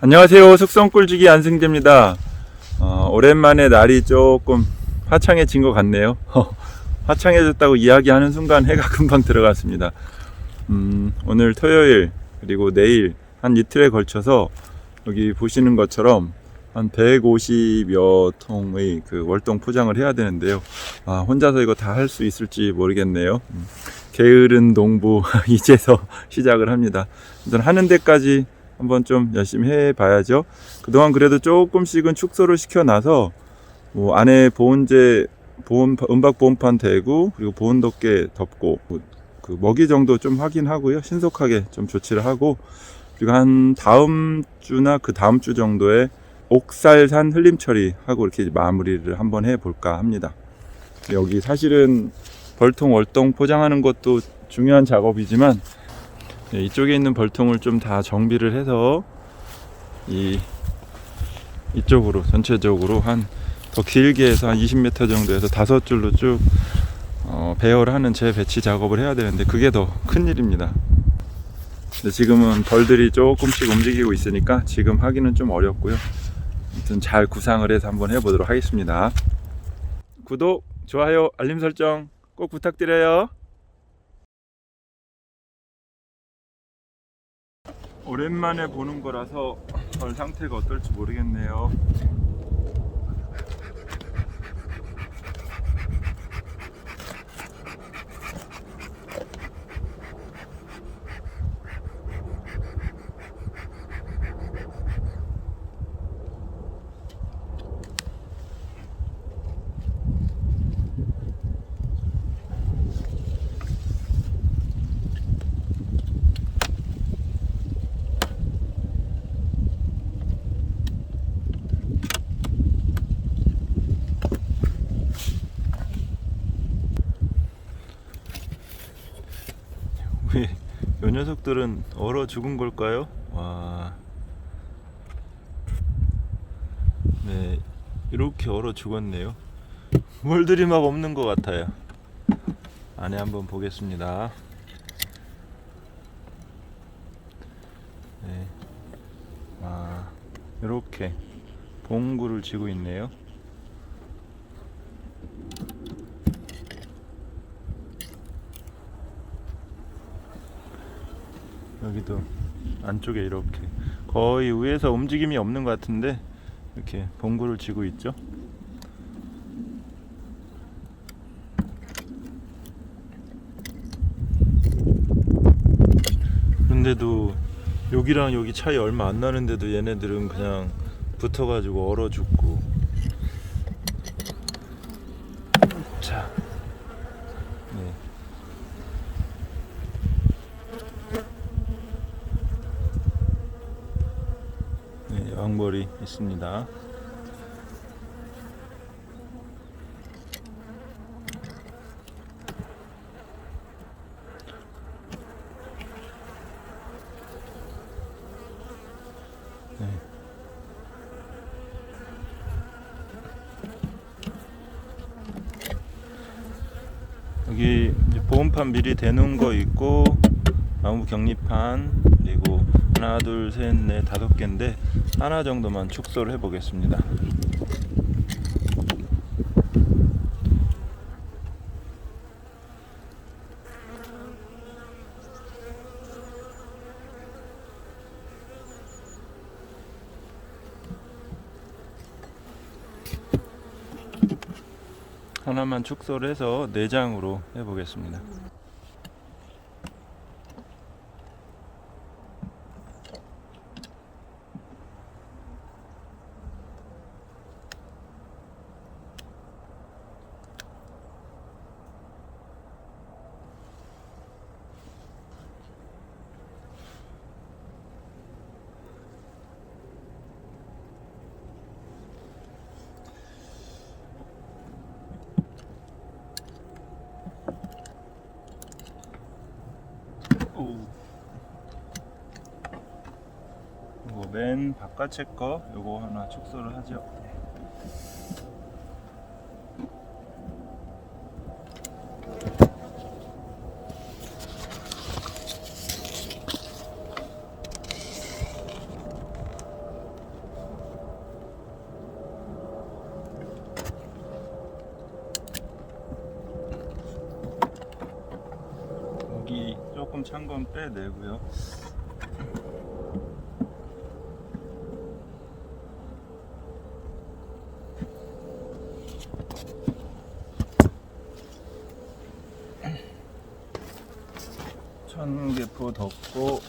안녕하세요. 숙성꿀지기 안승재입니다. 어, 오랜만에 날이 조금 화창해진 것 같네요. 화창해졌다고 이야기하는 순간 해가 금방 들어갔습니다. 음, 오늘 토요일 그리고 내일 한 이틀에 걸쳐서 여기 보시는 것처럼 한 150여 통의 그 월동 포장을 해야 되는데요. 아, 혼자서 이거 다 할 수 있을지 모르겠네요. 음, 게으른 농부 이제서 시작을 합니다. 하는 데까지 한번 좀 열심히 해봐야죠. 그동안 그래도 조금씩은 축소를 시켜놔서 뭐 안에 보온재 보온 은박 보온판 대고 그리고 보온 덮개 덮고 그 먹이 정도 좀 확인하고요. 신속하게 좀 조치를 하고 그리고 한 다음 주나 그 다음 주 정도에 옥살산 흘림 처리하고 이렇게 마무리를 한번 해볼까 합니다. 여기 사실은 벌통 월동 포장하는 것도 중요한 작업이지만 네, 이쪽에 있는 벌통을 좀 다 정비를 해서 이 이쪽으로 전체적으로 한 더 길게 해서 한 20m 정도에서 다섯 줄로 쭉 어, 배열을 하는 재배치 작업을 해야 되는데 그게 더 큰 일입니다. 근데 지금은 벌들이 조금씩 움직이고 있으니까 지금 하기는 좀 어렵고요. 아무튼 잘 구상을 해서 한번 해보도록 하겠습니다. 구독, 좋아요, 알림 설정 꼭 부탁드려요. 오랜만에 보는 거라서 벌 상태가 어떨지 모르겠네요. 왜, 이 녀석들은 얼어 죽은 걸까요? 와. 네, 이렇게 얼어 죽었네요. 물들이 막 없는 것 같아요. 안에 한번 보겠습니다. 네. 아, 이렇게 봉구를 쥐고 있네요. 여기도 안쪽에 이렇게 거의 위에서 움직임이 없는 것 같은데 이렇게 봉구를 쥐고 있죠. 근데도 여기랑 여기 차이 얼마 안 나는데도 얘네들은 그냥 붙어가지고 얼어 죽고. 자, 네. 네, 왕벌이 있습니다. 네. 보온판 미리 대놓은 거 있고 나무 격리판 그리고 하나 둘 셋 넷 다섯 개인데 하나 정도만 축소를 해 보겠습니다. 하나만 축소를 해서 내장으로 해보겠습니다. 음, 펜 바깥에 거 요거 하나 축소를 하죠 조금 찬 건 빼내고요. 덮고.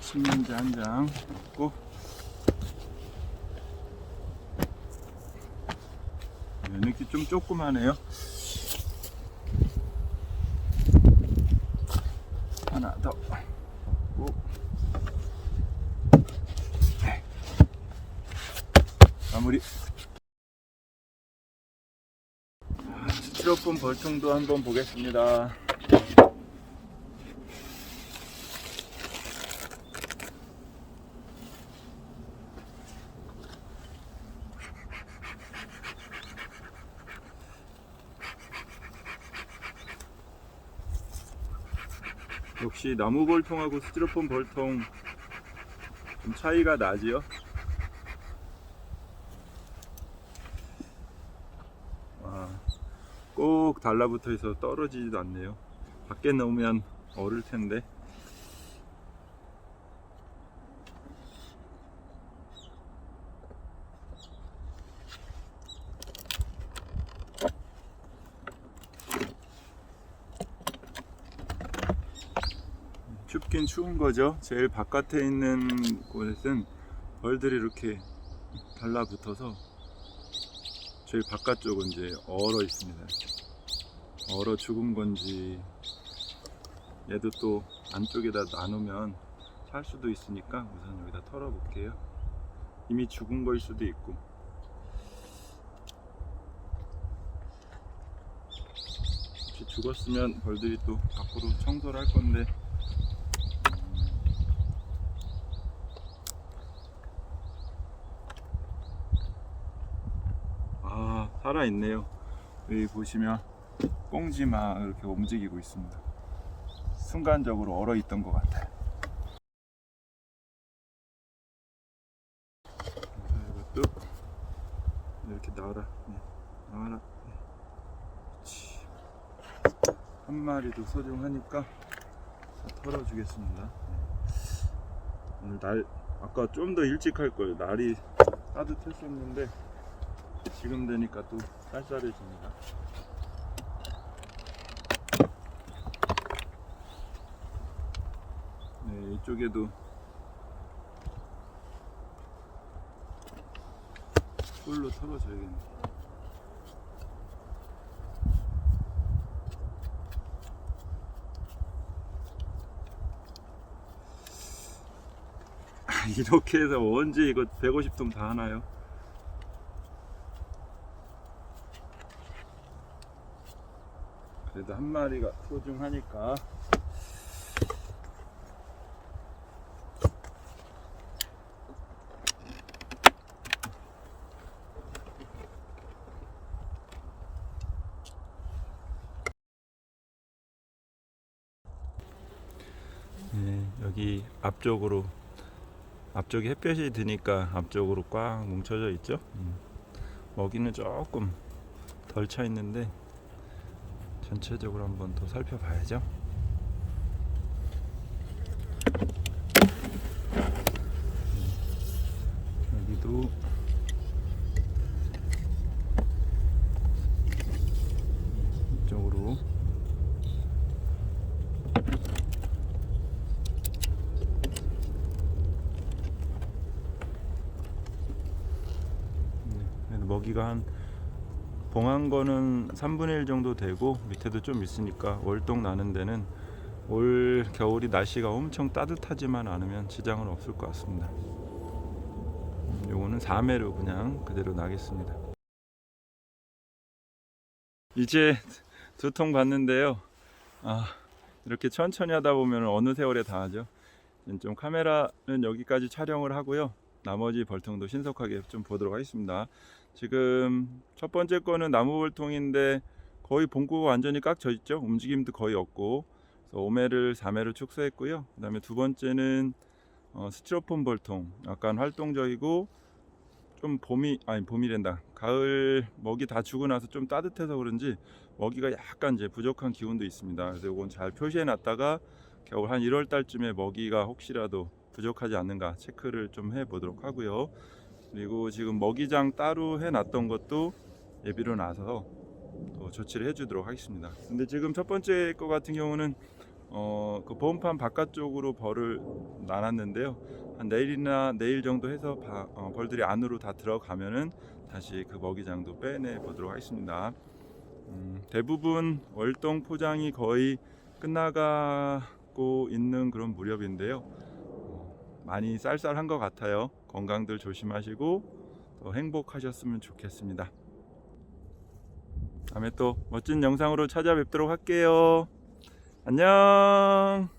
신문지 한 장 넣고. 네, 이렇게 좀 조그마네요 하나 더 넣고 네. 마무리 아, 스티로폼 벌통도 한번 보겠습니다 역시 나무 벌통하고 스티로폼 벌통 좀 차이가 나지요? 와, 꼭 달라붙어 있어 떨어지지도 않네요. 밖에 놓으면 얼을 텐데. 춥긴 추운 거죠. 제일 바깥에 있는 곳은 벌들이 이렇게 달라붙어서 제일 바깥쪽은 이제 얼어 있습니다. 얼어 죽은 건지 얘도 또 안쪽에다 나누면 살 수도 있으니까 우선 여기다 털어 볼게요. 이미 죽은 거일 수도 있고. 혹시 죽었으면 벌들이 또 밖으로 청소를 할 건데 아 살아있네요 여기 보시면 꽁지막 이렇게 움직이고 있습니다. 순간적으로 얼어 있던 것 같아요. 이것도 이렇게 나와라. 네, 나와라. 네. 한 마리도 소중하니까 다 털어주겠습니다. 네. 오늘 날 아까 좀 더 일찍 할 거예요. 날이 따뜻했었는데 지금 되니까 또 쌀쌀해집니다. 네, 이쪽에도 꿀로 털어줘야겠네. 이렇게 해서 언제 이거 150통 다 하나요? 그래도 한 마리가 소중하니까 네, 여기 앞쪽으로 앞쪽에 햇볕이 드니까 앞쪽으로 꽉 뭉쳐져 있죠. 음. 먹이는 조금 덜 차 있는데 전체적으로 한번 더 살펴봐야죠. 여기도 이쪽으로 먹이가 한 봉한 거는 3분의 1 정도 되고 밑에도 좀 있으니까 월동 나는 데는 올 겨울이 날씨가 엄청 따뜻하지만 않으면 지장은 없을 것 같습니다. 음, 요거는 4매로 그냥 그대로 나겠습니다. 이제 두 통 봤는데요. 아, 이렇게 천천히 하다 보면 어느 세월에 다 하죠. 좀 카메라는 여기까지 촬영을 하고요. 나머지 벌통도 신속하게 좀 보도록 하겠습니다. 지금 첫 번째 거는 나무 벌통인데 거의 봉구가 완전히 깍져 있죠. 움직임도 거의 없고. 그래서 5매를 4매로 축소했고요. 그 다음에 두 번째는 어, 스티로폼 벌통. 약간 활동적이고 좀 봄이 아니 봄이랜다. 가을 먹이 다 주고 나서 좀 따뜻해서 그런지 먹이가 약간 이제 부족한 기운도 있습니다. 그래서 이건 잘 표시해 놨다가 겨울 한 1월 달쯤에 먹이가 혹시라도 부족하지 않는가 체크를 좀 해 보도록 하고요 그리고 지금 먹이장 따로 해 놨던 것도 예비로 나서 또 조치를 해 주도록 하겠습니다 근데 지금 첫 번째 거 같은 경우는 어, 그 보험판 바깥쪽으로 벌을 나눴는데요. 한 내일이나 내일 정도 해서 바- 어, 벌들이 안으로 다 들어가면은 다시 그 먹이장도 빼내 보도록 하겠습니다. 음, 대부분 월동 포장이 거의 끝나가고 있는 그런 무렵인데요. 어, 많이 쌀쌀한 것 같아요. 건강들 조심하시고 또 행복하셨으면 좋겠습니다. 다음에 또 멋진 영상으로 찾아뵙도록 할게요. 안녕.